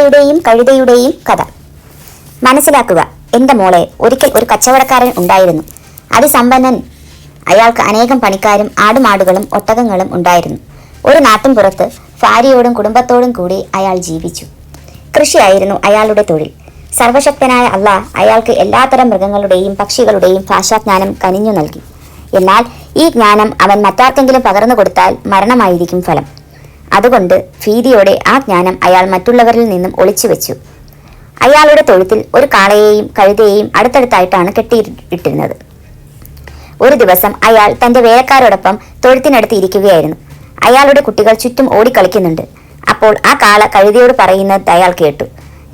കാളയുടെയും കഴുതയുടെയും കഥ. മനസ്സിലാക്കുക എന്റെ മോളെ ഒരിക്കൽ ഒരു കച്ചവടക്കാരൻ ഉണ്ടായിരുന്നു. അതിസമ്പന്നൻ അയാൾക്ക് അനേകം പണിക്കാരും ആടുമാടുകളും ഒട്ടകങ്ങളും ഉണ്ടായിരുന്നു. ഒരു നാട്ടിൻപുറത്ത് ഭാര്യയോടും കുടുംബത്തോടും കൂടി അയാൾ ജീവിച്ചു. കൃഷിയായിരുന്നു അയാളുടെ തൊഴിൽ. സർവശക്തനായ അള്ളാഹ് അയാൾക്ക് എല്ലാത്തരം മൃഗങ്ങളുടെയും പക്ഷികളുടെയും ഭാഷാജ്ഞാനം കനിഞ്ഞു നൽകി. എന്നാൽ ഈ ജ്ഞാനം അവൻ മറ്റാർക്കെങ്കിലും പകർന്നു കൊടുത്താൽ മരണമായിരിക്കും ഫലം. അതുകൊണ്ട് ഭീതിയോടെ ആ ജ്ഞാനം അയാൾ മറ്റുള്ളവരിൽ നിന്നും ഒളിച്ചു വെച്ചു. അയാളുടെ തൊഴുത്തിൽ ഒരു കാളയെയും കഴുതയെയും അടുത്തടുത്തായിട്ടാണ് കെട്ടിയിട്ടിരുന്നത്. ഒരു ദിവസം അയാൾ തന്റെ വേലക്കാരോടൊപ്പം തൊഴുത്തിനടുത്ത് ഇരിക്കുകയായിരുന്നു. അയാളുടെ കുട്ടികൾ ചുറ്റും ഓടിക്കളിക്കുന്നുണ്ട്. അപ്പോൾ ആ കാള കഴുതയോട് പറയുന്നത് അയാൾ കേട്ടു.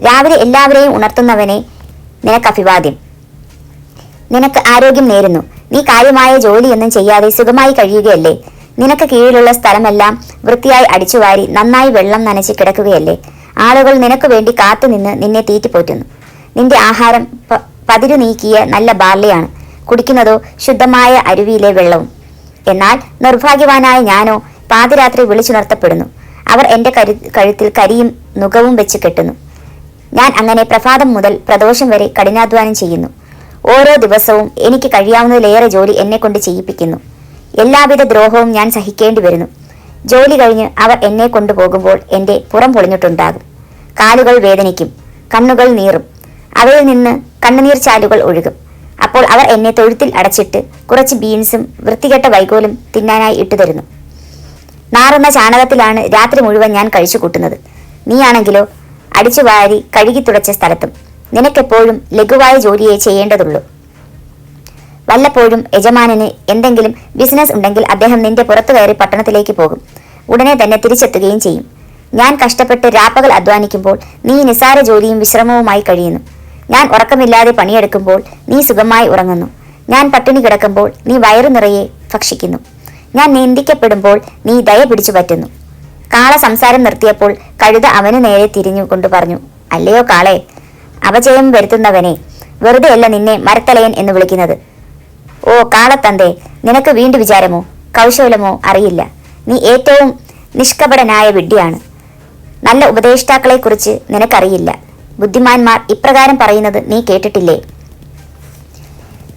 രാവിലെ എല്ലാവരെയും ഉണർത്തുന്നവനെ നിനക്ക് അഭിവാദ്യം. നിനക്ക് ആരോഗ്യം നേരുന്നു. നീ കാര്യമായ ജോലിയൊന്നും ചെയ്യാതെ സുഖമായി കഴിയുകയല്ലേ? നിനക്ക് കീഴിലുള്ള സ്ഥലമെല്ലാം വൃത്തിയായി അടിച്ചുവാരി നന്നായി വെള്ളം നനച്ച് കിടക്കുകയല്ലേ? ആളുകൾ നിനക്ക് വേണ്ടി കാത്തുനിന്ന് നിന്നെ തീറ്റിപ്പോറ്റുന്നു നിന്റെ ആഹാരം പതിരു നീക്കിയ നല്ല ബാർലിയാണ്. കുടിക്കുന്നതോ ശുദ്ധമായ അരുവിയിലെ വെള്ളവും. എന്നാൽ നിർഭാഗ്യവാനായ ഞാനോ പാതിരാത്രി വിളിച്ചുണർത്തപ്പെടുന്നു. അവർ എന്റെ കരു കഴുത്തിൽ കരിയും നുകവും വെച്ച് കെട്ടുന്നു. ഞാൻ അങ്ങനെ പ്രഭാതം മുതൽ പ്രദോഷം വരെ കഠിനാധ്വാനം ചെയ്യുന്നു. ഓരോ ദിവസവും എനിക്ക് കഴിയാവുന്നതിലേറെ ജോലി എന്നെ കൊണ്ട് ചെയ്യിപ്പിക്കുന്നു. എല്ലാവിധ ദ്രോഹവും ഞാൻ സഹിക്കേണ്ടി വരുന്നു. ജോലി കഴിഞ്ഞ് അവർ എന്നെ കൊണ്ടുപോകുമ്പോൾ എന്റെ പുറം പൊളിഞ്ഞിട്ടുണ്ടാകും. കാലുകൾ വേദനിക്കും കണ്ണുകൾ നീറും. അവയിൽ നിന്ന് കണ്ണുനീർ ചാലുകൾ ഒഴുകും. അപ്പോൾ അവർ എന്നെ തൊഴുത്തിൽ അടച്ചിട്ട് കുറച്ച് ബീൻസും വൃത്തികെട്ട വൈകോലും തിന്നാനായി ഇട്ടുതരുന്നു നാറുന്ന ചാണകത്തിലാണ് രാത്രി മുഴുവൻ ഞാൻ കഴിച്ചു കൂട്ടുന്നത്. നീയാണെങ്കിലോ അടിച്ചു വാരി കഴുകി തുടച്ച സ്ഥലത്തും. നിനക്കെപ്പോഴും ലഘുവായ ജോലിയെ ചെയ്യേണ്ടതുള്ളൂ. വല്ലപ്പോഴും യജമാനന് എന്തെങ്കിലും ബിസിനസ് ഉണ്ടെങ്കിൽ അദ്ദേഹം നിന്റെ പുറത്തു കയറി പട്ടണത്തിലേക്ക് പോകും. ഉടനെ തന്നെ തിരിച്ചെത്തുകയും ചെയ്യും. ഞാൻ കഷ്ടപ്പെട്ട് രാപ്പകൽ അധ്വാനിക്കുമ്പോൾ നീ നിസാര ജോലിയും വിശ്രമവുമായി കഴിയുന്നു. ഞാൻ ഉറക്കമില്ലാതെ പണിയെടുക്കുമ്പോൾ നീ സുഖമായി ഉറങ്ങുന്നു. ഞാൻ പട്ടിണി കിടക്കുമ്പോൾ നീ വയറു നിറയെ ഭക്ഷിക്കുന്നു. ഞാൻ നിന്ദിക്കപ്പെടുമ്പോൾ നീ ദയ പിടിച്ചു പറ്റുന്നു. കാള സംസാരം നിർത്തിയപ്പോൾ കഴുത അവന് നേരെ തിരിഞ്ഞു കൊണ്ടു പറഞ്ഞു അല്ലയോ കാളെ അപജയം വരുത്തുന്നവനെ വെറുതെയല്ല നിന്നെ മരത്തലയൻ എന്ന് വിളിക്കുന്നത്. ഓ കാളത്തന്തേ നിനക്ക് വീണ്ടു വിചാരമോ? കൗശലമോ അറിയില്ല. നീ ഏറ്റവും നിഷ്കപടനായ വിഡ്ഢിയാണ്. നല്ല ഉപദേഷ്ടാക്കളെക്കുറിച്ച് നിനക്കറിയില്ല. ബുദ്ധിമാന്മാർ ഇപ്രകാരം പറയുന്നത് നീ കേട്ടിട്ടില്ലേ?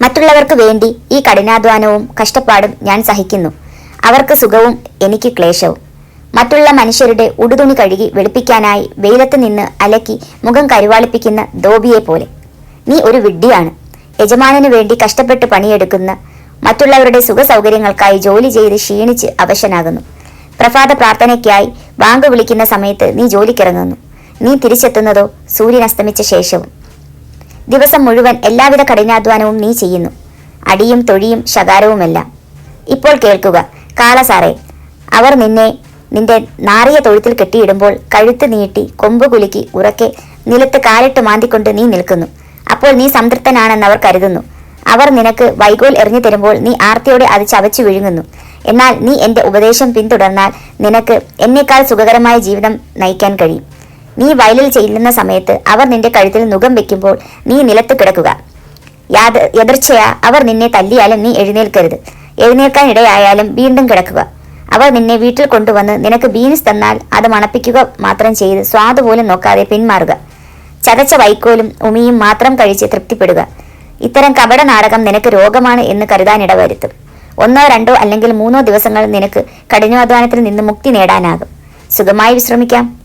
മറ്റുള്ളവർക്ക് വേണ്ടി ഈ കഠിനാധ്വാനവും കഷ്ടപ്പാടും ഞാൻ സഹിക്കുന്നു. അവർക്ക് സുഖവും എനിക്ക് ക്ലേശവും. മറ്റുള്ള മനുഷ്യരുടെ ഉടുതുണി കഴുകി വെളുപ്പിക്കാനായി വെയിലത്ത് നിന്ന് അലക്കി മുഖം കരുവാളിപ്പിക്കുന്ന ദോബിയെ പോലെ നീ ഒരു വിഡ്ഢിയാണ്. യജമാനു വേണ്ടി കഷ്ടപ്പെട്ട് പണിയെടുക്കുന്ന മറ്റുള്ളവരുടെ സുഖ സൗകര്യങ്ങൾക്കായി ജോലി ചെയ്ത് ക്ഷീണിച്ച് അവശനാകുന്നു. പ്രഭാത പ്രാർത്ഥനയ്ക്കായി ബാങ്ക് വിളിക്കുന്ന സമയത്ത് നീ ജോലിക്കിറങ്ങുന്നു. നീ തിരിച്ചെത്തുന്നതോ സൂര്യൻ അസ്തമിച്ച ശേഷവും. ദിവസം മുഴുവൻ എല്ലാവിധ കഠിനാധ്വാനവും നീ ചെയ്യുന്നു. അടിയും തൊഴിയും ശകാരവുമെല്ലാം. ഇപ്പോൾ കേൾക്കുക കാളസാറേ അവർ നിന്നെ നിന്റെ നാറിയ തൊഴുത്തിൽ കെട്ടിയിടുമ്പോൾ കഴുത്ത് നീട്ടി കൊമ്പ് കുലുക്കി ഉറക്കെ നിലത്ത് കാലിട്ട് മാന്തിക്കൊണ്ട് നീ നിൽക്കുന്നു. അപ്പോൾ നീ സംതൃപ്തനാണെന്ന് അവർ കരുതുന്നു. അവർ നിനക്ക് വൈകോൽ എറിഞ്ഞു തരുമ്പോൾ നീ ആർത്തിയോടെ അത് ചവച്ചു വിഴുങ്ങുന്നു. എന്നാൽ നീ എന്റെ ഉപദേശം പിന്തുടർന്നാൽ നിനക്ക് എന്നേക്കാൾ സുഖകരമായ ജീവിതം നയിക്കാൻ കഴിയും. നീ വയലിൽ ചെല്ലുന്ന സമയത്ത് അവർ നിന്റെ കഴുത്തിൽ നുകം വെക്കുമ്പോൾ നീ നിലത്ത് കിടക്കുക. യാത അവർ നിന്നെ തല്ലിയാലും നീ എഴുന്നേൽക്കരുത്. എഴുന്നേൽക്കാൻ ഇടയായാലും വീണ്ടും കിടക്കുക. അവർ നിന്നെ വീട്ടിൽ കൊണ്ടുവന്ന് നിനക്ക് ബീൻസ് തന്നാൽ അത് മണപ്പിക്കുക മാത്രം ചെയ്ത് സ്വാദ് പോലും നോക്കാതെ പിന്മാറുക. ചതച്ച വൈക്കോലും ഉമിയും മാത്രം കഴിച്ച് തൃപ്തിപ്പെടുക. ഇത്തരം കപട നാടകം നിനക്ക് രോഗമാണ് എന്ന് കരുതാനിട വരുത്തും ഒന്നോ രണ്ടോ അല്ലെങ്കിൽ മൂന്നോ ദിവസങ്ങൾ നിനക്ക് കഠിനാധ്വാനത്തിൽ നിന്ന് മുക്തി നേടാനാകും. സുഖമായി വിശ്രമിക്കാം.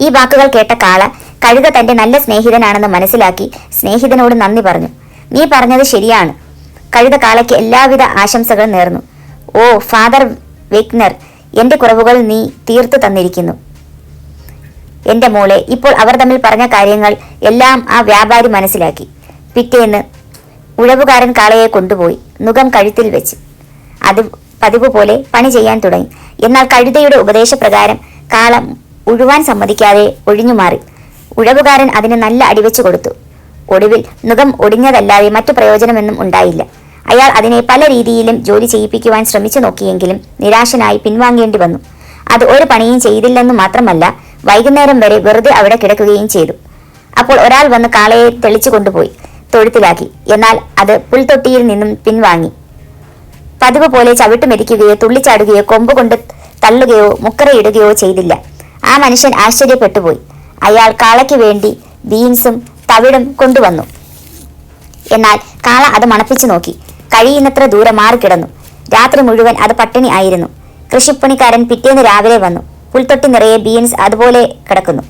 ഈ വാക്കുകൾ കേട്ട കാള കഴുത തന്റെ നല്ല സ്നേഹിതനാണെന്ന് മനസ്സിലാക്കി സ്നേഹിതനോട് നന്ദി പറഞ്ഞു. നീ പറഞ്ഞത് ശരിയാണ് കഴുത കാളയ്ക്ക് എല്ലാവിധ ആശംസകളും നേർന്നു. ഓ ഫാദർ വെഗ്നർ എന്റെ കുറവുകൾ നീ തീർത്തു തന്നിരിക്കുന്നു. എന്റെ മോളെ ഇപ്പോൾ അവർ തമ്മിൽ പറഞ്ഞ കാര്യങ്ങൾ എല്ലാം ആ വ്യാപാരി മനസ്സിലാക്കി. പിറ്റേന്ന് ഉഴവുകാരൻ കാളയെ കൊണ്ടുപോയി നുകം കഴുത്തിൽ വെച്ച്. അത് പതിവ് പോലെ പണി ചെയ്യാൻ തുടങ്ങി. എന്നാൽ കഴുതയുടെ ഉപദേശപ്രകാരം കാള ഉഴുവാൻ സമ്മതിക്കാതെ ഒഴിഞ്ഞുമാറി ഉഴവുകാരൻ അതിന് നല്ല അടിവെച്ചു കൊടുത്തു. ഒടുവിൽ നുകം ഒടിഞ്ഞതല്ലാതെ മറ്റു പ്രയോജനമൊന്നും ഉണ്ടായില്ല. അയാൾ അതിനെ പല രീതിയിലും ജോലി ചെയ്യിപ്പിക്കുവാൻ ശ്രമിച്ചു നോക്കിയെങ്കിലും നിരാശനായി പിൻവാങ്ങേണ്ടി വന്നു. അത് ഒരു പണിയും ചെയ്തില്ലെന്ന് മാത്രമല്ല വൈകുന്നേരം വരെ വെറുതെ അവിടെ കിടക്കുകയും ചെയ്തു. അപ്പോൾ ഒരാൾ വന്ന് കാളയെ തെളിച്ചു കൊണ്ടുപോയി. തൊഴുത്തിലാക്കി. എന്നാൽ അത് പുൽത്തൊട്ടിയിൽ നിന്നും പിൻവാങ്ങി. പതിവ് പോലെ ചവിട്ടുമെതിക്കുകയോ തുള്ളിച്ചാടുകയോ കൊമ്പ് കൊണ്ട് തള്ളുകയോ മുക്കറയിടുകയോ ചെയ്തില്ല. ആ മനുഷ്യൻ ആശ്ചര്യപ്പെട്ടുപോയി. അയാൾ കാളയ്ക്ക് വേണ്ടി ബീൻസും തവിടും കൊണ്ടുവന്നു. എന്നാൽ കാള അത് മണപ്പിച്ചു നോക്കി. കഴിയുന്നത്ര ദൂരെ മാറിക്കിടന്നു. രാത്രി മുഴുവൻ അത് പട്ടിണി ആയിരുന്നു. കൃഷിപ്പണിക്കാരൻ പിറ്റേന്ന് രാവിലെ വന്നു. പുൽത്തൊട്ടി നിറയെ ബീൻസ് അതുപോലെ കിടക്കുന്നു.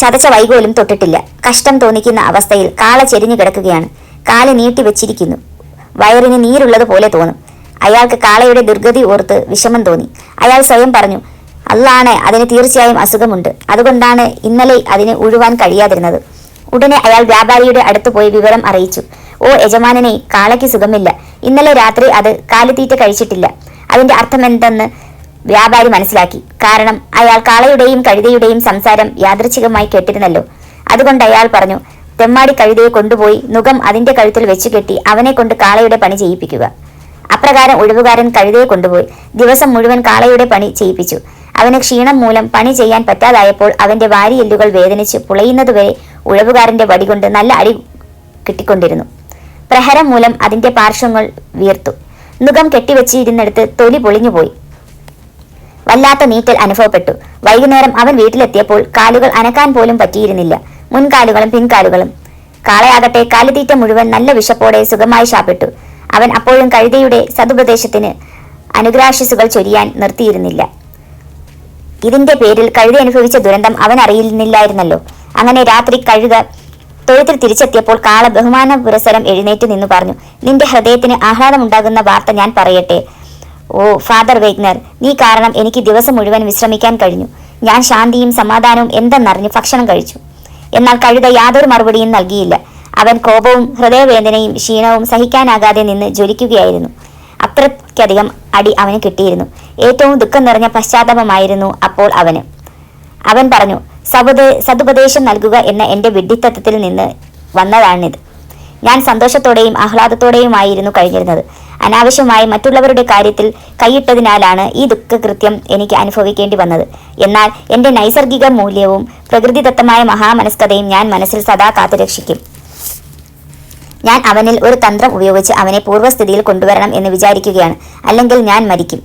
ചതച്ച വൈകോലും തൊട്ടിട്ടില്ല. കഷ്ടം തോന്നിക്കുന്ന അവസ്ഥയിൽ കാള ചെരിഞ്ഞു കിടക്കുകയാണ്. കാൽ നീട്ടി വെച്ചിരിക്കുന്നു. വയറിന് നീരുള്ളത് പോലെ തോന്നും. അയാൾക്ക് കാളയുടെ ദുർഗതി ഓർത്ത് വിഷമം തോന്നി. അയാൾ സ്വയം പറഞ്ഞു അല്ലാണ് അതിന് തീർച്ചയായും അസുഖമുണ്ട്. അതുകൊണ്ടാണ് ഇന്നലെ അതിന് ഉഴുവാൻ കഴിയാതിരുന്നത്. ഉടനെ അയാൾ വ്യാപാരിയുടെ അടുത്ത് പോയി വിവരം അറിയിച്ചു. ഓ യജമാനനെ കാളയ്ക്ക് സുഖമില്ല. ഇന്നലെ രാത്രി അത് കാലിത്തീറ്റ കഴിച്ചിട്ടില്ല. അതിന്റെ അർത്ഥമെന്തെന്ന് വ്യാപാരി മനസ്സിലാക്കി. കാരണം അയാൾ കാളയുടെയും കഴുതയുടെയും സംസാരം യാദൃച്ഛികമായി കേട്ടിരുന്നല്ലോ. അതുകൊണ്ട് അയാൾ പറഞ്ഞു തെമ്മാടി കഴുതയെ കൊണ്ടുപോയി നുകം അതിന്റെ കഴുത്തിൽ വെച്ചു കെട്ടി അവനെ കൊണ്ട് കാളയുടെ പണി ചെയ്യിപ്പിക്കുക. അപ്രകാരം ഒഴിവുകാരൻ കഴുതയെ കൊണ്ടുപോയി. ദിവസം മുഴുവൻ കാളയുടെ പണി ചെയ്യിപ്പിച്ചു. അവന് ക്ഷീണം മൂലം പണി ചെയ്യാൻ പറ്റാതായപ്പോൾ അവന്റെ വാരിയെല്ലുകൾ വേദനിച്ച് പുളയുന്നതുവരെ ഉഴവുകാരന്റെ വടികൊണ്ട് നല്ല അടി കിട്ടിക്കൊണ്ടിരുന്നു. പ്രഹരം മൂലം അതിന്റെ പാർശ്വങ്ങൾ വീർത്തു. നുഖം കെട്ടിവെച്ചിരുന്നിടത്ത് തൊലി പൊളിഞ്ഞുപോയി. വല്ലാത്ത നീറ്റൽ അനുഭവപ്പെട്ടു. വൈകുന്നേരം അവൻ വീട്ടിലെത്തിയപ്പോൾ കാലുകൾ അനക്കാൻ പോലും പറ്റിയിരുന്നില്ല. മുൻകാലുകളും പിൻകാലുകളും. കാളയാകട്ടെ കാലുതീറ്റ മുഴുവൻ നല്ല വിശപ്പോടെ സുഖമായി ശാപ്പെട്ടു. അവൻ അപ്പോഴും കഴുതയുടെ സതുപദേശത്തിന് അനുഗ്രാശിസുകൾ ചൊരിയാൻ നിർത്തിയിരുന്നില്ല. ഇതിന്റെ പേരിൽ കഴുത അനുഭവിച്ച ദുരന്തം അവൻ അറിയുന്നില്ലായിരുന്നല്ലോ. അങ്ങനെ രാത്രി കഴുത തൊഴുത്തിൽ തിരിച്ചെത്തിയപ്പോൾ കാള ബഹുമാന പുരസരം എഴുന്നേറ്റ് നിന്നു പറഞ്ഞു നിന്റെ ഹൃദയത്തിന് ആഹ്ലാദമുണ്ടാകുന്ന വാർത്ത ഞാൻ പറയട്ടെ. ഓ ഫാദർ വെയ്ഗ്നർ നീ കാരണം എനിക്ക് ദിവസം മുഴുവൻ വിശ്രമിക്കാൻ കഴിഞ്ഞു. ഞാൻ ശാന്തിയും സമാധാനവും എന്തെന്നറിഞ്ഞ് ഭക്ഷണം കഴിച്ചു. എന്നാൽ കഴുത യാതൊരു മറുപടിയും നൽകിയില്ല. അവൻ കോപവും ഹൃദയവേദനയും ക്ഷീണവും സഹിക്കാനാകാതെ നിന്ന് ജ്വലിക്കുകയായിരുന്നു. അത്രയ്ക്കധികം അടി അവന് കിട്ടിയിരുന്നു. ഏറ്റവും ദുഃഖം നിറഞ്ഞ പശ്ചാത്തലമായിരുന്നു അപ്പോൾ അവന്. അവൻ പറഞ്ഞു സബുദേ സതുപദേശം നൽകുക എന്ന എന്റെ വിഡ്ഢിത്തത്തിൽ നിന്ന് വന്നതാണിത്. ഞാൻ സന്തോഷത്തോടെയും ആഹ്ലാദത്തോടെയുമായിരുന്നു കഴിഞ്ഞിരുന്നത്. അനാവശ്യമായി മറ്റുള്ളവരുടെ കാര്യത്തിൽ കൈയിട്ടതിനാലാണ് ഈ ദുഃഖകൃത്യം എനിക്ക് അനുഭവിക്കേണ്ടി വന്നത്. എന്നാൽ എന്റെ നൈസർഗിക മൂല്യവും പ്രകൃതിദത്തമായ മഹാമനസ്കതയും ഞാൻ മനസ്സിൽ സദാ കാത്തുരക്ഷിക്കും. ഞാൻ അവനിൽ ഒരു തന്ത്രം ഉപയോഗിച്ച് അവനെ പൂർവസ്ഥിതിയിൽ കൊണ്ടുവരണം എന്ന് വിചാരിക്കുകയാണ്. അല്ലെങ്കിൽ ഞാൻ മരിക്കും.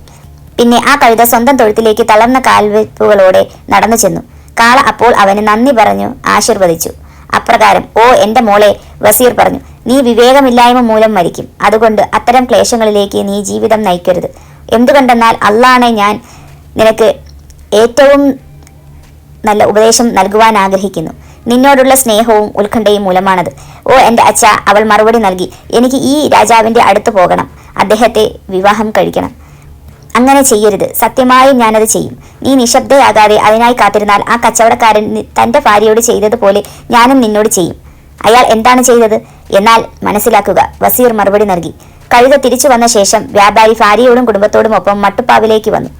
പിന്നെ ആ കഴുത സ്വന്തം തൊഴുത്തിലേക്ക് തളർന്ന കാൽവെപ്പുകളോടെ നടന്നു ചെന്നു. കാള അപ്പോൾ അവന് നന്ദി പറഞ്ഞു ആശീർവദിച്ചു. അപ്രകാരം ഓ എന്റെ മോളെ വസീർ പറഞ്ഞു. നീ വിവേകമില്ലായ്മ മൂലം മരിക്കും. അതുകൊണ്ട് അത്തരം ക്ലേശങ്ങളിലേക്ക് നീ ജീവിതം നയിക്കരുത്. എന്തുകൊണ്ടെന്നാൽ അള്ളാണ് ഞാൻ നിനക്ക് ഏറ്റവും നല്ല ഉപദേശം നൽകുവാൻ ആഗ്രഹിക്കുന്നു. നിന്നോടുള്ള സ്നേഹവും ഉത്കണ്ഠയും മൂലമാണത്. ഓ എന്റെ അച്ഛ അവൾ മറുപടി നൽകി. എനിക്ക് ഈ രാജാവിന്റെ അടുത്ത് പോകണം. അദ്ദേഹത്തെ വിവാഹം കഴിക്കണം. അങ്ങനെ ചെയ്യരുത്. സത്യമായും ഞാനത് ചെയ്യും. നീ നിശബ്ദയാകാതെ അതിനായി കാത്തിരുന്നാൽ ആ കച്ചവടക്കാരൻ തന്റെ ഭാര്യയോട് ചെയ്തതുപോലെ ഞാനും നിന്നോട് ചെയ്യും. അയാൾ എന്താണ് ചെയ്തത്? എന്നാൽ മനസ്സിലാക്കുക വസീർ മറുപടി നൽകി. കഴുത തിരിച്ചു വന്ന ശേഷം വ്യാപാരി ഭാര്യയോടും കുടുംബത്തോടും ഒപ്പം മട്ടുപ്പാവിലേക്ക് വന്നു.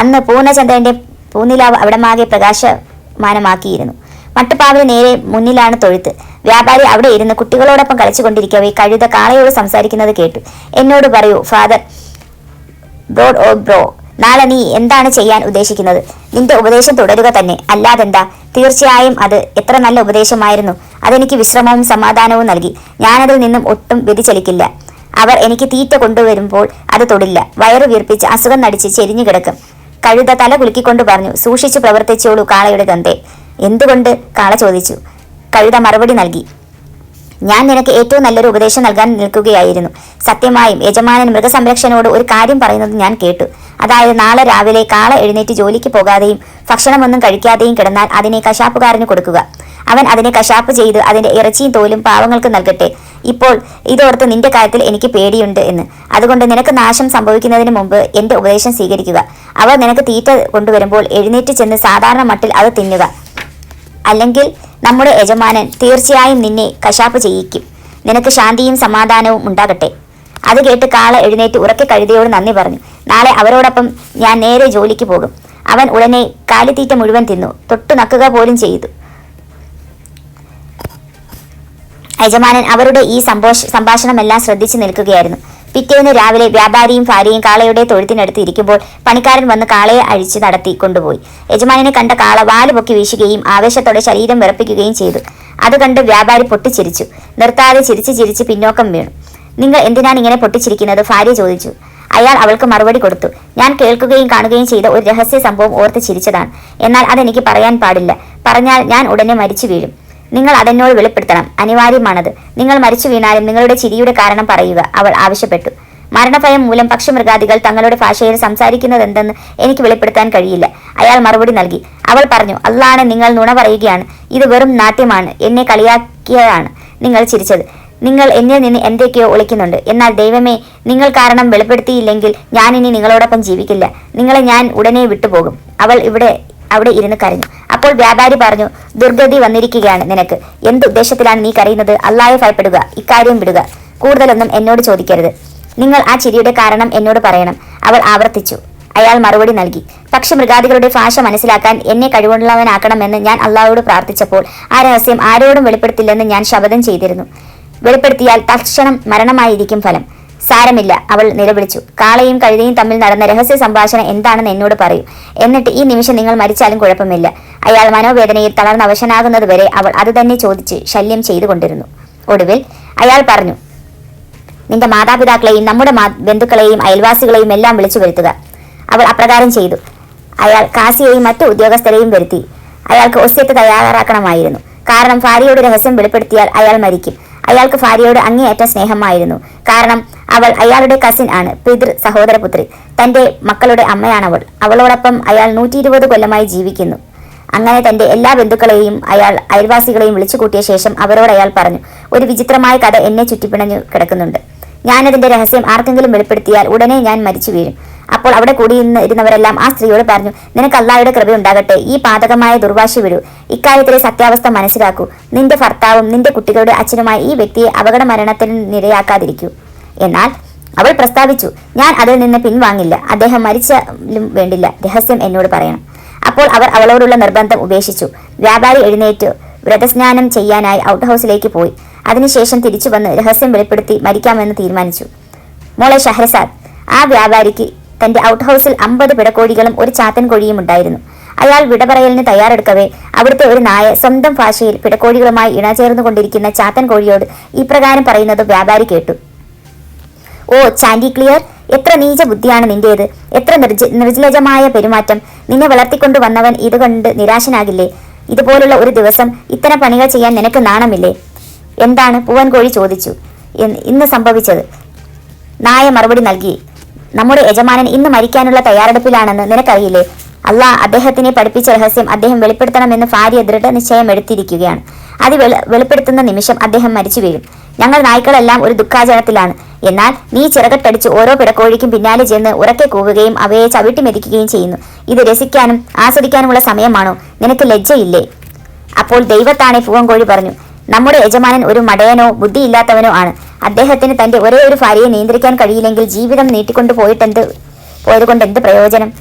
അന്ന് പൂർണചന്ദ്രന്റെ പൂനിലാവ് അവിടമാകെ പ്രകാശമാനമാക്കിയിരുന്നു. മട്ടുപ്പാവിന് നേരെ മുന്നിലാണ് തൊഴുത്ത്. വ്യാപാരി അവിടെ ഇരുന്ന് കുട്ടികളോടൊപ്പം കളിച്ചുകൊണ്ടിരിക്കവേ കഴുത കാളയോട് സംസാരിക്കുന്നത് കേട്ടു. എന്നോട് പറയൂ ഫാദർ ബ്രോഡ് ഓ ബ്രോ നാളെ നീ എന്താണ് ചെയ്യാൻ ഉദ്ദേശിക്കുന്നത്? നിന്റെ ഉപദേശം തുടരുക തന്നെ. അല്ലാതെന്താ? തീർച്ചയായും അത് എത്ര നല്ല ഉപദേശമായിരുന്നു. അതെനിക്ക് വിശ്രമവും സമാധാനവും നൽകി. ഞാനതിൽ നിന്നും ഒട്ടും വ്യതിചലിക്കില്ല. അവർ എനിക്ക് തീറ്റ കൊണ്ടുവരുമ്പോൾ അത് തൊടില്ല. വയറു വീർപ്പിച്ച് അസുഖം നടിച്ച് ചെരിഞ്ഞു കിടക്കും. കഴുത തല കുലുക്കിക്കൊണ്ട് പറഞ്ഞു സൂക്ഷിച്ചു പ്രവർത്തിച്ചോളൂ കാളയുടെ തന്തേ എന്തുകൊണ്ട്? കാള ചോദിച്ചു. കഴുത മറുപടി നൽകി. ഞാൻ നിനക്ക് ഏറ്റവും നല്ലൊരു ഉപദേശം നൽകാൻ നിൽക്കുകയായിരുന്നു. സത്യമായും യജമാനൻ മൃഗസംരക്ഷണയോട് ഒരു കാര്യം പറയുന്നത് ഞാൻ കേട്ടു. അതായത് നാളെ രാവിലെ കാള എഴുന്നേറ്റ് ജോലിക്ക് പോകാതെയും ഭക്ഷണമൊന്നും കഴിക്കാതെയും കിടന്നാൽ അതിനെ കശാപ്പുകാരന് കൊടുക്കുക. അവൻ അതിനെ കശാപ്പ് ചെയ്ത് അതിന്റെ ഇറച്ചിയും തോലും പാവങ്ങൾക്ക് നൽകട്ടെ. ഇപ്പോൾ ഇതോർത്ത് നിന്റെ കാര്യത്തിൽ എനിക്ക് പേടിയുണ്ട് എന്ന്. അതുകൊണ്ട് നിനക്ക് നാശം സംഭവിക്കുന്നതിന് മുമ്പ് എന്റെ ഉപദേശം സ്വീകരിക്കുക. അവർ നിനക്ക് തീറ്റ കൊണ്ടുവരുമ്പോൾ എഴുന്നേറ്റ് ചെന്ന് സാധാരണ മട്ടിൽ അത് തിന്നുക. അല്ലെങ്കിൽ നമ്മുടെ യജമാനൻ തീർച്ചയായും നിന്നെ കശാപ്പ് ചെയ്യിക്കും. നിനക്ക് ശാന്തിയും സമാധാനവും ഉണ്ടാകട്ടെ. അത് കേട്ട് കാള എഴുന്നേറ്റ് ഉറക്കെ കഴുതയോട് നന്ദി പറഞ്ഞു. നാളെ അവരോടൊപ്പം ഞാൻ നേരെ ജോലിക്ക് പോകും. അവൻ ഉടനെ കാലിത്തീറ്റ മുഴുവൻ തിന്നു. തൊട്ടു നക്കുക പോലും ചെയ്തു. യജമാനൻ അവരുടെ ഈ സംഭോഷ സംഭാഷണമെല്ലാം ശ്രദ്ധിച്ചു നിൽക്കുകയായിരുന്നു. പിറ്റേന്ന് രാവിലെ വ്യാപാരിയും ഭാര്യയും കാളയുടെ തൊഴുത്തിനടുത്ത് ഇരിക്കുമ്പോൾ പണിക്കാരൻ വന്ന് കാളയെ അഴിച്ച് നടത്തി കൊണ്ടുപോയി. യജമാനെ കണ്ട കാള വാൽ പൊക്കി വീശുകയും ആവേശത്തോടെ ശരീരം വിറപ്പിക്കുകയും ചെയ്തു. അത് കണ്ട് വ്യാപാരി പൊട്ടിച്ചിരിച്ചു. നിർത്താതെ ചിരിച്ച് ചിരിച്ച് പിന്നോക്കം വീണു. നിങ്ങൾ എന്തിനാണ് ഇങ്ങനെ പൊട്ടിച്ചിരിക്കുന്നത്? ഭാര്യ ചോദിച്ചു. അയാൾ അവൾക്ക് മറുപടി കൊടുത്തു. ഞാൻ കേൾക്കുകയും കാണുകയും ചെയ്ത ഒരു രഹസ്യ സംഭവം ഓർത്ത് ചിരിച്ചതാണ്. എന്നാൽ അതെനിക്ക് പറയാൻ പാടില്ല. പറഞ്ഞാൽ ഞാൻ ഉടനെ മരിച്ചു വീഴും. നിങ്ങൾ അതെന്നോട് വെളിപ്പെടുത്തണം. അനിവാര്യമാണത്. നിങ്ങൾ മരിച്ചു വീണാലും നിങ്ങളുടെ ചിരിയുടെ കാരണം പറയുക. അവൾ ആവശ്യപ്പെട്ടു. മരണഭയം മൂലം പക്ഷിമൃഗാദികൾ തങ്ങളുടെ ഭാഷയിൽ സംസാരിക്കുന്നതെന്തെന്ന് എനിക്ക് വെളിപ്പെടുത്താൻ കഴിയില്ല. അയാൾ മറുപടി നൽകി. അവൾ പറഞ്ഞു അല്ലാണ് നിങ്ങൾ നുണ പറയുകയാണ്. ഇത് വെറും നാട്യമാണ്. എന്നെ കളിയാക്കിയതാണ് നിങ്ങൾ ചിരിച്ചത്. നിങ്ങൾ എന്നിൽ നിന്ന് എന്തൊക്കെയോ ഒളിക്കുന്നുണ്ട്. എന്നാൽ ദൈവമേ നിങ്ങൾ കാരണം വെളിപ്പെടുത്തിയില്ലെങ്കിൽ ഞാൻ ഇനി നിങ്ങളോടൊപ്പം ജീവിക്കില്ല. നിങ്ങളെ ഞാൻ ഉടനെ വിട്ടുപോകും. അവൾ ഇവിടെ അവിടെ ഇരുന്ന് കരഞ്ഞു. അപ്പോൾ വ്യാപാരി പറഞ്ഞു ദുർഗതി വന്നിരിക്കുകയാണ് നിനക്ക്. എന്ത് ഉദ്ദേശത്തിലാണ് നീ കരയുന്നത്? അല്ലായെ ഭയപ്പെടുക ഇക്കാര്യം വിടുക. കൂടുതലൊന്നും എന്നോട് ചോദിക്കരുത്. നിങ്ങൾ ആ ചിരിയുടെ കാരണം എന്നോട് പറയണം. അവൾ ആവർത്തിച്ചു. അയാൾ മറുപടി നൽകി പക്ഷെ മൃഗാദികളുടെ ഭാഷ മനസ്സിലാക്കാൻ എന്നെ കഴിവുള്ളവനാക്കണമെന്ന് ഞാൻ അള്ളാഹുവോട് പ്രാർത്ഥിച്ചപ്പോൾ ആ രഹസ്യം ആരോടും വെളിപ്പെടുത്തില്ലെന്ന് ഞാൻ ശപഥം ചെയ്തിരുന്നു. വെളിപ്പെടുത്തിയാൽ തക്ഷണം മരണമായിരിക്കും ഫലം. സാരമില്ല. അവൾ നിലവിളിച്ചു. കാളയും കഴുതയും തമ്മിൽ നടന്ന രഹസ്യ സംഭാഷണം എന്താണെന്ന് എന്നോട് പറയൂ. എന്നിട്ട് ഈ നിമിഷം നിങ്ങൾ മരിച്ചാലും കുഴപ്പമില്ല. അയാൾ മനോവേദനയിൽ തളർന്ന് അവശനാകുന്നതുവരെ അവൾ അത് തന്നെ ചോദിച്ച് ശല്യം ചെയ്തുകൊണ്ടിരുന്നു. ഒടുവിൽ അയാൾ പറഞ്ഞു നിന്റെ മാതാപിതാക്കളെയും നമ്മുടെ ബന്ധുക്കളെയും അയൽവാസികളെയും എല്ലാം വിളിച്ചു വരുത്തുക. അവൾ അപ്രകാരം ചെയ്തു. അയാൾ കാസിയെയും മറ്റു ഉദ്യോഗസ്ഥരെയും വരുത്തി. അയാൾക്ക് ഒസ്യത്ത് തയ്യാറാക്കണമായിരുന്നു. കാരണം ഭാര്യയുടെ രഹസ്യം വെളിപ്പെടുത്തിയാൽ അയാൾ മരിക്കും. അയാൾക്ക് ഭാര്യയോട് അങ്ങേയറ്റ സ്നേഹമായിരുന്നു. കാരണം അവൾ അയാളുടെ കസിൻ ആണ് പിതൃ സഹോദരപുത്രി. തന്റെ മക്കളുടെ അമ്മയാണവൾ അവളോടൊപ്പം അയാൾ നൂറ്റി ഇരുപത് കൊല്ലമായി ജീവിക്കുന്നു. അങ്ങനെ തന്റെ എല്ലാ ബന്ധുക്കളെയും അയാൾ അയൽവാസികളെയും വിളിച്ചു കൂട്ടിയ ശേഷം അവരോട് അയാൾ പറഞ്ഞു ഒരു വിചിത്രമായ കഥ എന്നെ ചുറ്റിപ്പിണഞ്ഞു കിടക്കുന്നുണ്ട്. ഞാനതിന്റെ രഹസ്യം ആർക്കെങ്കിലും വെളിപ്പെടുത്തിയാൽ ഉടനെ ഞാൻ മരിച്ചു വീഴും. അപ്പോൾ അവിടെ കൂടിയിരുന്ന ഇരുന്നവരെല്ലാം ആ സ്ത്രീയോട് പറഞ്ഞു നിനക്ക് അള്ളാഹയുടെ കൃപയുണ്ടാകട്ടെ ഈ പാതകമായ ദുർവാശി വിടൂ. ഇക്കാര്യത്തിലെ സത്യാവസ്ഥ മനസ്സിലാക്കൂ. നിന്റെ ഭർത്താവും നിന്റെ കുട്ടികളുടെ അച്ഛനുമായി ഈ വ്യക്തിയെ അപകട മരണത്തിന് നിരയാക്കാതിരിക്കൂ. എന്നാൽ അവൾ പ്രസ്താവിച്ചു ഞാൻ അതിൽ നിന്ന് പിൻവാങ്ങില്ല അദ്ദേഹം മരിച്ചാലും വേണ്ടില്ല രഹസ്യം എന്നോട് പറയണം. അപ്പോൾ അവർ അവളോടുള്ള നിർബന്ധം ഉപേക്ഷിച്ചു. വ്യാപാരി എഴുന്നേറ്റ് വ്രതസ്നാനം ചെയ്യാനായി ഔട്ട് ഹൗസിലേക്ക് പോയി. അതിനുശേഷം തിരിച്ചു വന്ന് രഹസ്യം വെളിപ്പെടുത്തി മരിക്കാമെന്ന് തീരുമാനിച്ചു. മോളെ ഷഹ്രസാദ് ആ വ്യാപാരിക്ക് തന്റെ ഔട്ട് ഹൗസിൽ അമ്പത് പിടക്കോഴികളും ഒരു ചാത്തൻ കോഴിയും ഉണ്ടായിരുന്നു. അയാൾ വിടപറയലിന് തയ്യാറെടുക്കവേ അവിടുത്തെ ഒരു നായ സ്വന്തം ഭാഷയിൽ പിടക്കോഴികളുമായി ഇണചേർന്നു കൊണ്ടിരിക്കുന്ന ചാത്തൻ കോഴിയോട് ഇപ്രകാരം പറയുന്നത് വ്യാപാരി കേട്ടു. ഓ ചാൻഡി ക്ലിയർ എത്ര നീച ബുദ്ധിയാണ് നിന്റേത്. എത്ര നിർജ നിർജലജമായ പെരുമാറ്റം. നിന്നെ വളർത്തിക്കൊണ്ടു വന്നവൻ ഇതുകൊണ്ട് നിരാശനാകില്ലേ? ഇതുപോലുള്ള ഒരു ദിവസം ഇത്തരം പണികൾ ചെയ്യാൻ നിനക്ക് നാണമില്ലേ? എന്താണ്? പൂവൻകോഴി ചോദിച്ചു. "ഇന്ന് ഇന്ന് സംഭവിച്ചത്. നായ മറുപടി നൽകി. നമ്മുടെ യജമാനൻ ഇന്ന് മരിക്കാനുള്ള തയ്യാറെടുപ്പിലാണെന്ന് നിനക്കറിയില്ലേ? അല്ലാ അദ്ദേഹത്തിനെ പഠിപ്പിച്ച രഹസ്യം അദ്ദേഹം വെളിപ്പെടുത്തണമെന്ന് ഭാര്യ ദൃഢനിശ്ചയം എടുത്തിരിക്കുകയാണ്. അത് വെളി- വെളിപ്പെടുത്തുന്ന നിമിഷം അദ്ദേഹം മരിച്ചു വീഴും. ഞങ്ങൾ നായ്ക്കളെല്ലാം ഒരു ദുഃഖാചരണത്തിലാണ്. എന്നാൽ നീ ചിറകട്ടടിച്ച് ഓരോ പിടക്കോഴിക്കും പിന്നാലെ ചെന്ന് ഉറക്കെ കൂകുകയും അവയെ ചവിട്ടി മെതിക്കുകയും ചെയ്യുന്നു. ഇത് രസിക്കാനും ആസ്വദിക്കാനുമുള്ള സമയമാണോ? നിനക്ക് ലജ്ജയില്ലേ? അപ്പോൾ ദൈവത്താണെ പൂവൻകോഴി പറഞ്ഞു. നമ്മുടെ യജമാനൻ ഒരു മടയനോ ബുദ്ധിയില്ലാത്തവനോ ആണ്. അദ്ദേഹത്തിന് തന്റെ ഒരേ ഒരു ഭാര്യയെ നിയന്ത്രിക്കാൻ കഴിയില്ലെങ്കിൽ ജീവിതം നീട്ടിക്കൊണ്ടു പോയിട്ടെന്ത്? പോയതുകൊണ്ട് എന്ത് പ്രയോജനം?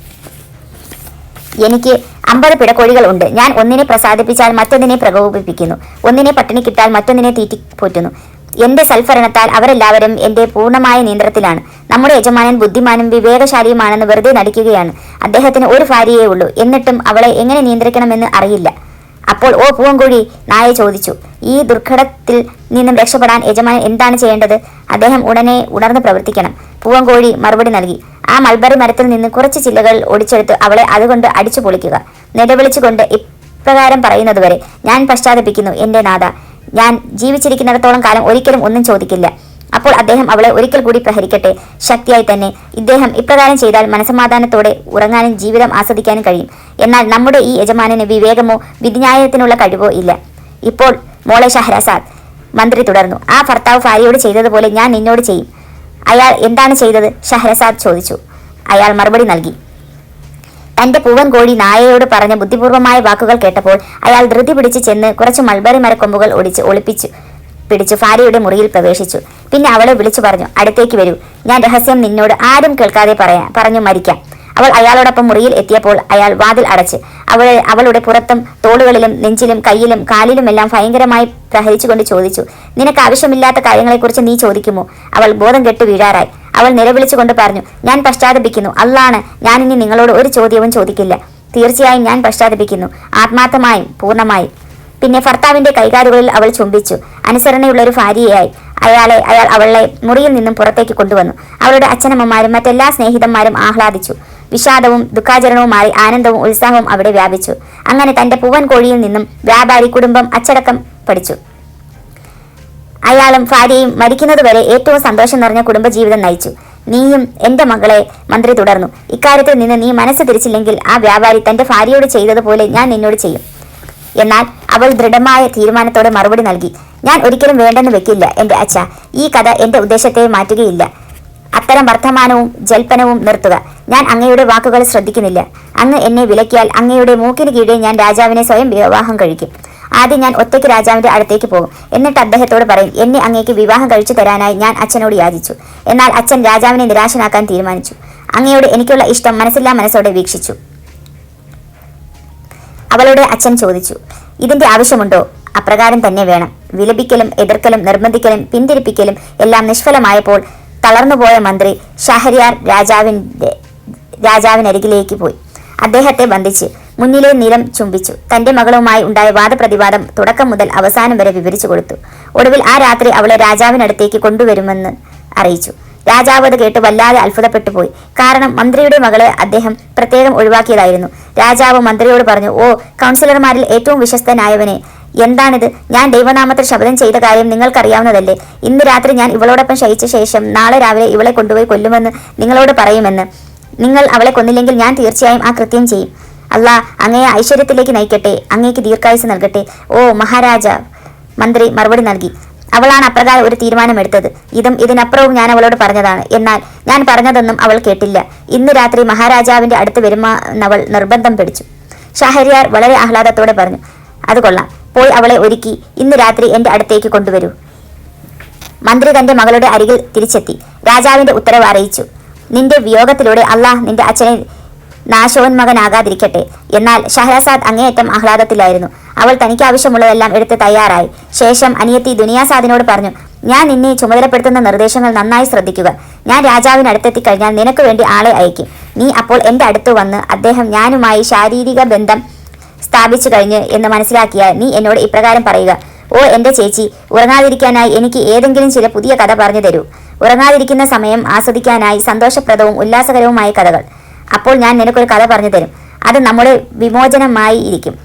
എനിക്ക് അമ്പത് പിടക്കോഴികൾ ഉണ്ട്. ഞാൻ ഒന്നിനെ പ്രസാദിപ്പിച്ചാൽ മറ്റൊന്നിനെ പ്രകോപിപ്പിക്കുന്നു. ഒന്നിനെ പട്ടിണി കിട്ടാൽ മറ്റൊന്നിനെ തീറ്റിപ്പോറ്റുന്നു എന്റെ സൽഭരണത്താൽ അവരെല്ലാവരും എന്റെ പൂർണമായ നിയന്ത്രണത്തിലാണ്. നമ്മുടെ യജമാനൻ ബുദ്ധിമാനും വിവേകശാലിയുമാണെന്ന് വെറുതെ നടിക്കുകയാണ്. അദ്ദേഹത്തിന് ഒരു ഭാര്യയേ ഉള്ളൂ. എന്നിട്ടും അവളെ എങ്ങനെ നിയന്ത്രിക്കണമെന്ന് അറിയില്ല. അപ്പോൾ ഓ പൂവൻകോഴി നായ ചോദിച്ചു ഈ ദുർഘടത്തിൽ നിന്നും രക്ഷപ്പെടാൻ യജമാനൻ എന്താണ് ചെയ്യേണ്ടത്? അദ്ദേഹം ഉടനെ ഉണർന്ന് പ്രവർത്തിക്കണം. പൂവൻകോഴി മറുപടി നൽകി ആ മൾബറി മരത്തിൽ നിന്ന് കുറച്ച് ചില്ലകൾ ഒടിച്ചെടുത്ത് അവളെ അതുകൊണ്ട് അടിച്ചു പൊളിക്കുക. നിലവിളിച്ചുകൊണ്ട് ഇപ്രകാരം പറയുന്നതുവരെ ഞാൻ പശ്ചാത്തപിക്കുന്നു എന്റെ നാഥ. ഞാൻ ജീവിച്ചിരിക്കുന്നിടത്തോളം കാലം ഒരിക്കലും ഒന്നും ചോദിക്കില്ല. അപ്പോൾ അദ്ദേഹം അവളെ ഒരിക്കൽ കൂടി പ്രഹരിക്കട്ടെ. ശക്തിയായി തന്നെ. ഇദ്ദേഹം ഇപ്രകാരം ചെയ്താൽ മനസമാധാനത്തോടെ ഉറങ്ങാനും ജീവിതം ആസ്വദിക്കാനും കഴിയും. എന്നാൽ നമ്മുടെ ഈ യജമാനന് വിവേകമോ വിധിന്യായത്തിനുള്ള കഴിവോ ഇല്ല. ഇപ്പോൾ മോളെ ഷഹരസാദ് മന്ത്രി തുടർന്നു. ആ ഭർത്താവ് ഭാര്യയോട് ചെയ്തതുപോലെ ഞാൻ നിന്നോട് ചെയ്യും. അയാൾ എന്താണ് ചെയ്തത്? ഷഹരസാദ് ചോദിച്ചു. അയാൾ മറുപടി നൽകി. തന്റെ പൂവൻ കോഴി നായയോട് പറഞ്ഞ ബുദ്ധിപൂർവമായ വാക്കുകൾ കേട്ടപ്പോൾ അയാൾ ധൃതി പിടിച്ച് ചെന്ന് കുറച്ച് മൾബറി മരക്കൊമ്പുകൾ ഒടിച്ച് ഒളിപ്പിച്ചു. പിടിച്ചു ഭാര്യയുടെ മുറിയിൽ പ്രവേശിച്ചു. പിന്നെ അവളെ വിളിച്ചു പറഞ്ഞു അടുത്തേക്ക് വരൂ. ഞാൻ രഹസ്യം നിന്നോട് ആരും കേൾക്കാതെ പറയാ പറഞ്ഞു മരിക്കാം. അവൾ അയാളോടൊപ്പം മുറിയിൽ എത്തിയപ്പോൾ അയാൾ വാതിൽ അടച്ച് അവളെ അവളുടെ പുറത്തും തോളുകളിലും നെഞ്ചിലും കയ്യിലും കാലിലുമെല്ലാം ഭയങ്കരമായി പ്രഹരിച്ചുകൊണ്ട് ചോദിച്ചു നിനക്ക് ആവശ്യമില്ലാത്ത കാര്യങ്ങളെക്കുറിച്ച് നീ ചോദിക്കുമോ? അവൾ ബോധം കെട്ട് വീഴാറായി. അവൾ നിലവിളിച്ചുകൊണ്ട് പറഞ്ഞു ഞാൻ പശ്ചാത്തപിക്കുന്നു. ഞാൻ ഇനി നിങ്ങളോട് ഒരു ചോദ്യവും ചോദിക്കില്ല. തീർച്ചയായും ഞാൻ പശ്ചാത്തപിക്കുന്നു. ആത്മാർത്ഥമായും പൂർണമായും. പിന്നെ ഭർത്താവിന്റെ കൈകാലുകളിൽ അവൾ ചുംബിച്ചു. അനുസരണയുള്ള ഒരു ഭാര്യയായി. അയാളെ അയാൾ അവളെ മുറിയിൽ നിന്നും പുറത്തേക്ക് കൊണ്ടുവന്നു. അവളുടെ അച്ഛനമ്മമാരും മറ്റെല്ലാ സ്നേഹിതന്മാരും ആഹ്ലാദിച്ചു. വിഷാദവും ദുഃഖാചരണവുമായി ആനന്ദവും ഉത്സാഹവും അവിടെ വ്യാപിച്ചു. അങ്ങനെ തന്റെ പൂവൻ കോഴിയിൽ നിന്നും വ്യാപാരി കുടുംബം അച്ചടക്കം പഠിച്ചു. അയാളും ഭാര്യയും മരിക്കുന്നതുവരെ ഏറ്റവും സന്തോഷം നിറഞ്ഞ കുടുംബജീവിതം നയിച്ചു. നീയും എന്റെ മകളെ മന്ത്രി തുടർന്നു. ഇക്കാര്യത്തിൽ നിന്ന് നീ മനസ്സ് തിരിച്ചില്ലെങ്കിൽ ആ വ്യാപാരി തന്റെ ഭാര്യയോട് ചെയ്തതുപോലെ ഞാൻ നിന്നോട് ചെയ്യും. എന്നാൽ അവൾ ദൃഢമായ തീരുമാനത്തോടെ മറുപടി നൽകി. ഞാൻ ഒരിക്കലും വേണ്ടെന്ന് വെക്കില്ല എന്റെ അച്ഛ. ഈ കഥ എന്റെ ഉദ്ദേശത്തെ മാറ്റുകയില്ല. അത്തരം വർത്തമാനവും ജൽപ്പനവും നിർത്തുക. ഞാൻ അങ്ങയുടെ വാക്കുകൾ ശ്രദ്ധിക്കുന്നില്ല. അങ്ങ് എന്നെ വിലക്കിയാൽ അങ്ങയുടെ മൂക്കിന് കീഴെ ഞാൻ രാജാവിനെ സ്വയം വിവാഹം കഴിക്കും. ആദ്യം ഞാൻ ഒറ്റയ്ക്ക് രാജാവിന്റെ അടുത്തേക്ക് പോകും. എന്നിട്ട് അദ്ദേഹത്തോട് പറയും എന്നെ അങ്ങേക്ക് വിവാഹം കഴിച്ചു തരാനായി ഞാൻ അച്ഛനോട് യാചിച്ചു. എന്നാൽ അച്ഛൻ രാജാവിനെ നിരാശനാക്കാൻ തീരുമാനിച്ചു. അങ്ങയോട് എനിക്കുള്ള ഇഷ്ടം മനസ്സില്ലാ മനസ്സോടെ വീക്ഷിച്ചു. അവളുടെ അച്ഛൻ ചോദിച്ചു ഇതിന്റെ ആവശ്യമുണ്ടോ? അപ്രകാരം തന്നെ വേണം. വിലപിക്കലും എതിർക്കലും നിർബന്ധിക്കലും പിന്തിരിപ്പിക്കലും എല്ലാം നിഷ്ഫലമായപ്പോൾ തളർന്നുപോയ മന്ത്രി ഷഹരിയാർ രാജാവിന്റെ രാജാവിനരികിലേക്ക് പോയി. അദ്ദേഹത്തെ ബന്ധിച്ച് മുന്നിലെ നിലം ചുംബിച്ചു. തന്റെ മകളുമായി ഉണ്ടായ വാദപ്രതിവാദം തുടക്കം മുതൽ അവസാനം വരെ വിവരിച്ചു കൊടുത്തു. ഒടുവിൽ ആ രാത്രി അവളെ രാജാവിനടുത്തേക്ക് കൊണ്ടുവരുമെന്ന് അറിയിച്ചു. രാജാവ് അത് കേട്ട് വല്ലാതെ അത്ഭുതപ്പെട്ടു പോയി. കാരണം മന്ത്രിയുടെ മകളെ അദ്ദേഹം പ്രത്യേകം ഒഴിവാക്കിയതായിരുന്നു. രാജാവ് മന്ത്രിയോട് പറഞ്ഞു ഓ കൗൺസിലർമാരിൽ ഏറ്റവും വിശ്വസ്തനായവനെ. എന്താണിത്? ഞാൻ ദൈവനാമത്തിൽ ശബ്ദം ചെയ്ത കാര്യം നിങ്ങൾക്കറിയാവുന്നതല്ലേ? ഇന്ന് രാത്രി ഞാൻ ഇവളോടൊപ്പം ശയിച്ച ശേഷം നാളെ രാവിലെ ഇവളെ കൊണ്ടുപോയി കൊല്ലുമെന്ന് നിങ്ങളോട് പറയുമെന്ന്. നിങ്ങൾ അവളെ കൊന്നില്ലെങ്കിൽ ഞാൻ തീർച്ചയായും ആ കൃത്യം ചെയ്യും. അല്ല അങ്ങയെ ഐശ്വര്യത്തിലേക്ക് നയിക്കട്ടെ. അങ്ങേക്ക് ദീർഘായുസ് നൽകട്ടെ. ഓ മഹാരാജ മന്ത്രി മറുപടി നൽകി. അവളാണ് അപ്രകാരം ഒരു തീരുമാനമെടുത്തത്. ഇതും ഇതിനപ്പുറവും ഞാൻ അവളോട് പറഞ്ഞതാണ്. എന്നാൽ ഞാൻ പറഞ്ഞതൊന്നും അവൾ കേട്ടില്ല. ഇന്ന് രാത്രി മഹാരാജാവിന്റെ അടുത്ത് വരുമെന്നവൾ നിർബന്ധം പിടിച്ചു. ഷഹരിയാർ വളരെ ആഹ്ലാദത്തോടെ പറഞ്ഞു അത് കൊള്ളാം. പോയി അവളെ ഒരുക്കി. ഇന്ന് രാത്രി എന്റെ അടുത്തേക്ക് കൊണ്ടുവരൂ. മന്ത്രി തന്റെ മകളുടെ അരികിൽ തിരിച്ചെത്തി. രാജാവിന്റെ ഉത്തരവ് അറിയിച്ചു. നിന്റെ വിയോഗത്തിലൂടെ അള്ളാഹ് നിന്റെ അച്ഛനെ നാശോന്മകനാകാതിരിക്കട്ടെ. എന്നാൽ ഷഹരസാദ് അങ്ങേയറ്റം ആഹ്ലാദത്തിലായിരുന്നു. അവൾ തനിക്ക് ആവശ്യമുള്ളതെല്ലാം എടുത്ത് തയ്യാറായി. ശേഷം അനിയത്തി ദുനിയാസാദിനോട് പറഞ്ഞു ഞാൻ നിന്നെ ചുമതലപ്പെടുത്തുന്ന നിർദ്ദേശങ്ങൾ നന്നായി ശ്രദ്ധിക്കുക. ഞാൻ രാജാവിനടുത്തെത്തി കഴിഞ്ഞാൽ നിനക്ക് വേണ്ടി ആളെ അയക്കും. നീ അപ്പോൾ എന്റെ അടുത്ത് വന്ന് അദ്ദേഹം ഞാനുമായി ശാരീരിക ബന്ധം സ്ഥാപിച്ചു കഴിഞ്ഞ് എന്ന് മനസ്സിലാക്കിയാൽ നീ എന്നോട് ഇപ്രകാരം പറയുക ഓ എന്റെ ചേച്ചി ഉറങ്ങാതിരിക്കാനായി എനിക്ക് ഏതെങ്കിലും ചില പുതിയ കഥ പറഞ്ഞു തരൂ. ഉറങ്ങാതിരിക്കുന്ന സമയം ആസ്വദിക്കാനായി സന്തോഷപ്രദവും ഉല്ലാസകരവുമായ കഥകൾ. അപ്പോൾ ഞാൻ നിനക്കൊരു കഥ പറഞ്ഞു തരും. അത് നമ്മുടെ വിമോചനമായി ഇരിക്കും.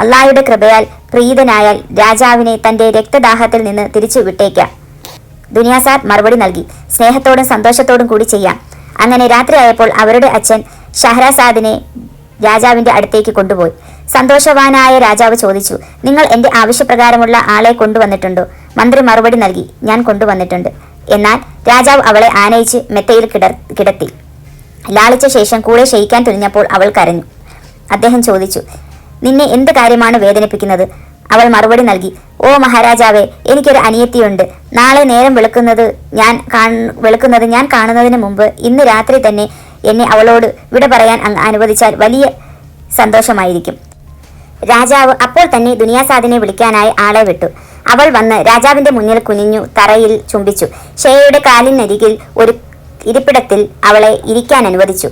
അള്ളാഹയുടെ കൃപയാൽ പ്രീതനായാൽ രാജാവിനെ തന്റെ രക്തദാഹത്തിൽ നിന്ന് തിരിച്ചു വിട്ടേക്കാം ദുനിയാസാദ് മറുപടി നൽകി. സ്നേഹത്തോടും സന്തോഷത്തോടും കൂടി ചെയ്യാം. അങ്ങനെ രാത്രിയായപ്പോൾ അവരുടെ അച്ഛൻ ഷഹ്രാസാദിനെ രാജാവിന്റെ അടുത്തേക്ക് കൊണ്ടുപോയി. സന്തോഷവാനായ രാജാവ് ചോദിച്ചു നിങ്ങൾ എന്റെ ആവശ്യപ്രകാരമുള്ള ആളെ കൊണ്ടുവന്നിട്ടുണ്ടോ മന്ത്രി മറുപടി നൽകി ഞാൻ കൊണ്ടുവന്നിട്ടുണ്ട് എന്നാൽ രാജാവ് അവളെ ആനയിച്ച് മെത്തയിൽ കിട കിടത്തി. ലാളിച്ച ശേഷം കൂടെ ക്ഷയിക്കാൻ തുനിഞ്ഞപ്പോൾ അവൾ കരഞ്ഞു. അദ്ദേഹം ചോദിച്ചു നിന്നെ എന്ത് കാര്യമാണ് വേദനിപ്പിക്കുന്നത്? അവൾ മറുപടി നൽകി ഓ മഹാരാജാവേ എനിക്കൊരു അനിയത്തിയുണ്ട്. നാളെ നേരം വെളുക്കുന്നത് ഞാൻ വെളുക്കുന്നത് ഞാൻ കാണുന്നതിന് മുമ്പ് ഇന്ന് രാത്രി തന്നെ എന്നെ അവളോട് വിട പറയാൻ അനുവദിച്ചാൽ വലിയ സന്തോഷമായിരിക്കും. രാജാവ് അപ്പോൾ തന്നെ ദുനിയാസാദിനെ വിളിക്കാനായി ആളെ വിട്ടു. അവൾ വന്ന് രാജാവിന്റെ മുന്നിൽ കുനിഞ്ഞു തറയിൽ ചുംബിച്ചു. ഷേയുടെ കാലിനരികിൽ ഒരു ഇരിപ്പിടത്തിൽ അവളെ ഇരിക്കാൻ അനുവദിച്ചു.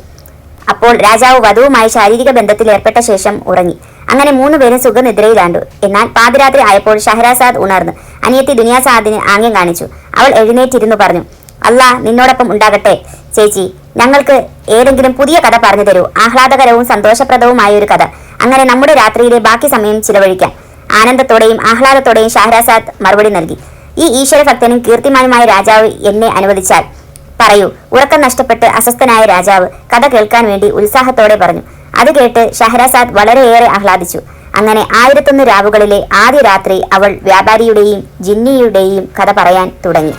അപ്പോൾ രാജാവ് വധുവുമായി ശാരീരിക ബന്ധത്തിൽ ഏർപ്പെട്ട ശേഷം ഉറങ്ങി. അങ്ങനെ മൂന്നുപേരും സുഖനിദ്രയിലാണ്ടു. എന്നാൽ പാതിരാത്രി ആയപ്പോൾ ഷഹരാസാദ് ഉണർന്നു. അനിയത്തി ദുനിയാസാദിന് ആംഗ്യം കാണിച്ചു. അവൾ എഴുന്നേറ്റിരുന്നു പറഞ്ഞു അല്ലാ നിന്നോടൊപ്പം ഉണ്ടാകട്ടെ. ചേച്ചി ഞങ്ങൾക്ക് ഏതെങ്കിലും പുതിയ കഥ പറഞ്ഞു തരൂ. ആഹ്ലാദകരവും സന്തോഷപ്രദവുമായ ഒരു കഥ. അങ്ങനെ നമ്മുടെ രാത്രിയിലെ ബാക്കി സമയം ചിലവഴിക്കാം. ആനന്ദത്തോടെയും ആഹ്ലാദത്തോടെയും ഷഹരാസാദ് മറുപടി നൽകി. ഈ ഈശ്വരഭക്തനും കീർത്തിമാനുമായ രാജാവ് എന്നെ അനുവദിച്ചാൽ പറയൂ. ഉറക്കം നഷ്ടപ്പെട്ട് അസ്വസ്ഥനായ രാജാവ് കഥ കേൾക്കാൻ വേണ്ടി ഉത്സാഹത്തോടെ പറഞ്ഞു. അത് കേട്ട് ഷഹരാസാദ് വളരെയേറെ ആഹ്ലാദിച്ചു. അങ്ങനെ ആയിരത്തൊന്ന് രാവുകളിലെ ആദ്യ രാത്രി അവൾ വ്യാപാരിയുടെയും ജിന്നിയുടെയും കഥ പറയാൻ തുടങ്ങി.